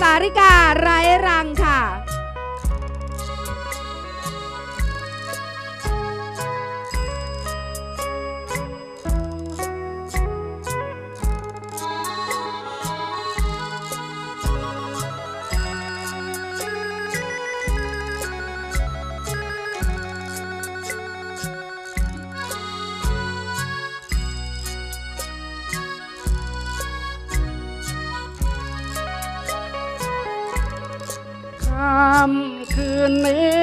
สาริการาย ค่ำคืนนี้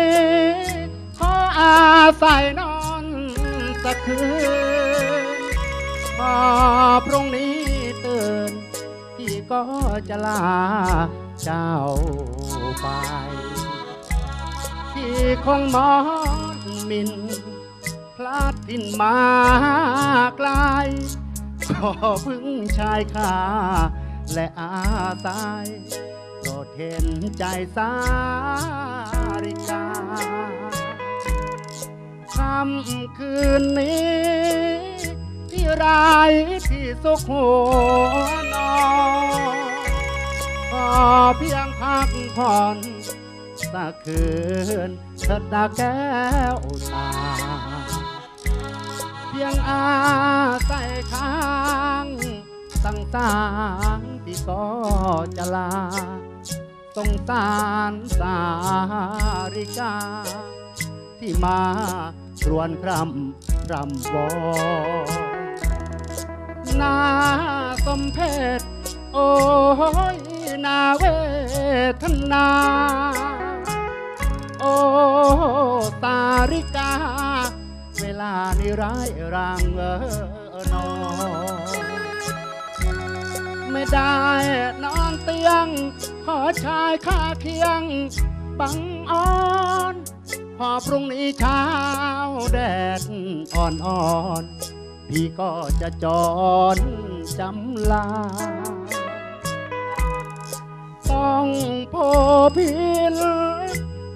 ขออาศัยนอนสักคืนพอพรุ่งนี้ตื่น พี่ก็จะลาเจ้าไป พี่คงมอนมิน พลาดดินมาไกลก็พึ่งชายคาและอาตาย เห็นใจสาริกาค่ำคืนนี้ ที่รายที่สุขหัวนอนขอเพียงพักผ่อนสักคืนเถิดดาแก้วตา เพียงอาใส่ค้าง ตั้งตางที่ก็จะลา สงสารสาริกา ที่มาครวนครำรำวอนนาสมเพชโอ้ยนาเวทนา โอ้สาริกา เวลานี้ร้ายรางเออนอ ไม่ได้นอนเตียงขอชายข้าเคียง บังอ่อน พอพรุ่งนี้เช้าแดดอ่อนๆพี่ก็จะจอนจำลา ต้องโพพิน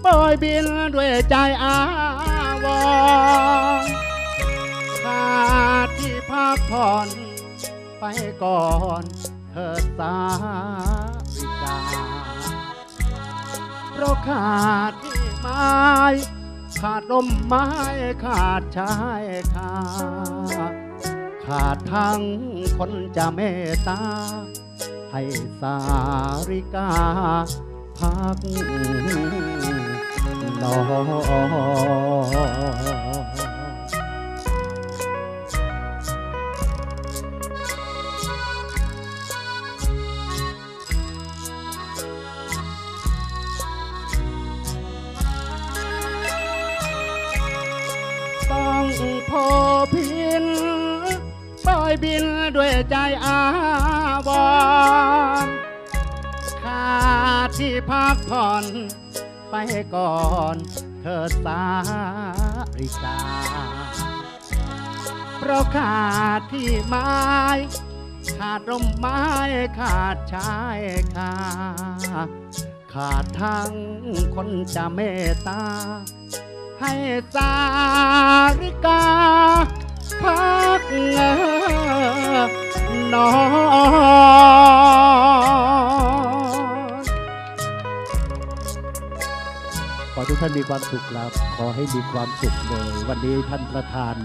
ปล่อยบินด้วยใจอาวรขาดที่พักผ่อนไปก่อน เธอสาริกาเพราะขาดที่ไม้ขาดลมไม้ขาดชายคาขาดทั้งคนจะเมตตา ให้สาริกาพักนอน องพอพินปล่อยบินด้วยใจอาวรณ์ขาดที่พักผ่อนไปก่อนเธอสาริกา เพราะขาดที่ไม้ขาดร่มไม้ขาดชายคาขาดทั้งคนจะเมตตา ให้สาริกาพักนอนขอทุกท่านมีความสุขครับ ขอให้มีความสุขเลย วันนี้ท่านประธาน